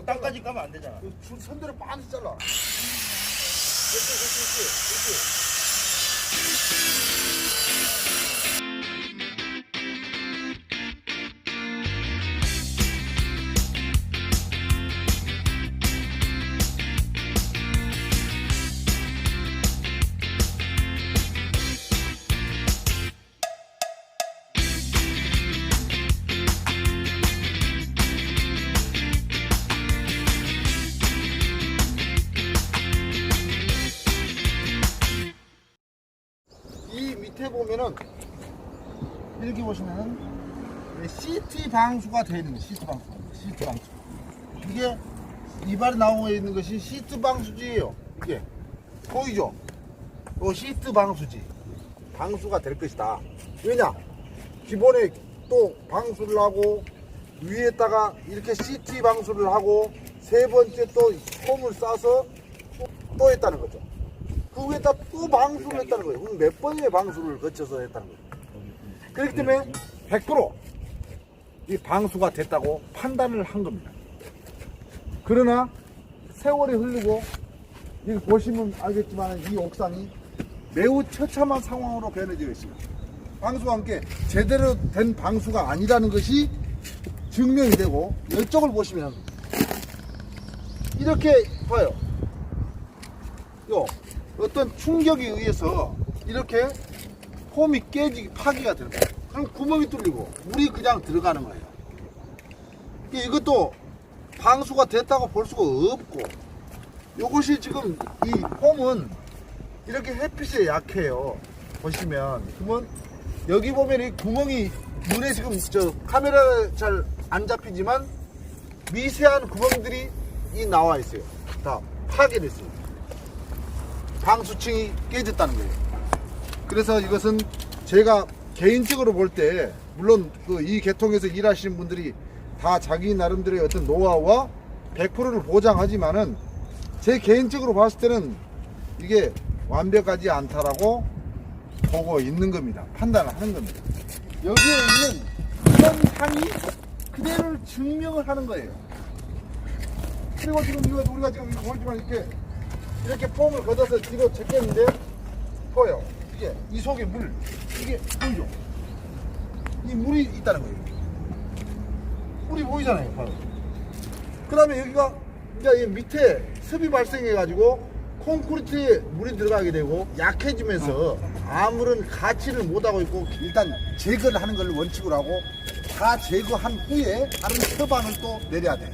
어, 땅까지 까면 안 되잖아. 그줄 선대로 반씩 잘라. 그렇지, 그렇지, 그렇지. 그렇지. 밑에 보면은 이렇게 보시면은 네, 시트 방수가 되어 있는 거예요. 시트 방수. 시트 방수. 이게 이발에 나와 있는 것이 시트 방수지예요. 이게 보이죠? 이 시트 방수지. 방수가 될 것이다. 왜냐? 기본에 또 방수를 하고 위에다가 이렇게 시트 방수를 하고 세 번째 또 폼을 싸서 또, 또 했다는 거죠. 그 위에다 또 방수를 했다는 거예요. 그럼 몇 번의 방수를 거쳐서 했다는 거예요. 그렇기 때문에 100%이 방수가 됐다고 판단을 한 겁니다. 그러나 세월이 흐르고 이거 보시면 알겠지만 이 옥상이 매우 처참한 상황으로 변해져 있습니다. 방수와 함께 제대로 된 방수가 아니라는 것이 증명이 되고 이쪽을 보시면 이렇게 봐요. 요 어떤 충격에 의해서 이렇게 폼이 깨지기 파기가 되는 거예요. 그럼 구멍이 뚫리고 물이 그냥 들어가는 거예요. 이- 이것도 방수가 됐다고 볼 수가 없고 이것이 지금 이 폼은 이렇게 햇빛에 약해요. 보시면 그러면 여기 보면 이 구멍이 눈에 지금 저 카메라 잘 안 잡히지만 미세한 구멍들이 이 나와 있어요. 다 파괴됐습니다. 방수층이 깨졌다는 거예요. 그래서 이것은 제가 개인적으로 볼 때 물론 그 이 계통에서 일하시는 분들이 다 자기 나름대로의 어떤 노하우와 100%를 보장하지만은 제 개인적으로 봤을 때는 이게 완벽하지 않다라고 보고 있는 겁니다. 판단을 하는 겁니다. 여기에 있는 이런 향이 그대로를 증명을 하는 거예요. 그리고 지금 우리가 지금 이거 보이지만 이렇게 이렇게 폼을 걷어서 뒤로 제꼈는데 보여. 이게 이 속에 물 이게 보이죠? 이 물이 있다는 거예요. 물이 보이잖아요, 바로. 그 다음에 여기가 이제 이 밑에 습이 발생해 가지고 콘크리트에 물이 들어가게 되고 약해지면서 아무런 가치를 못하고 있고 일단 제거를 하는 걸 원칙으로 하고 다 제거한 후에 다른 처방을 또 내려야 돼.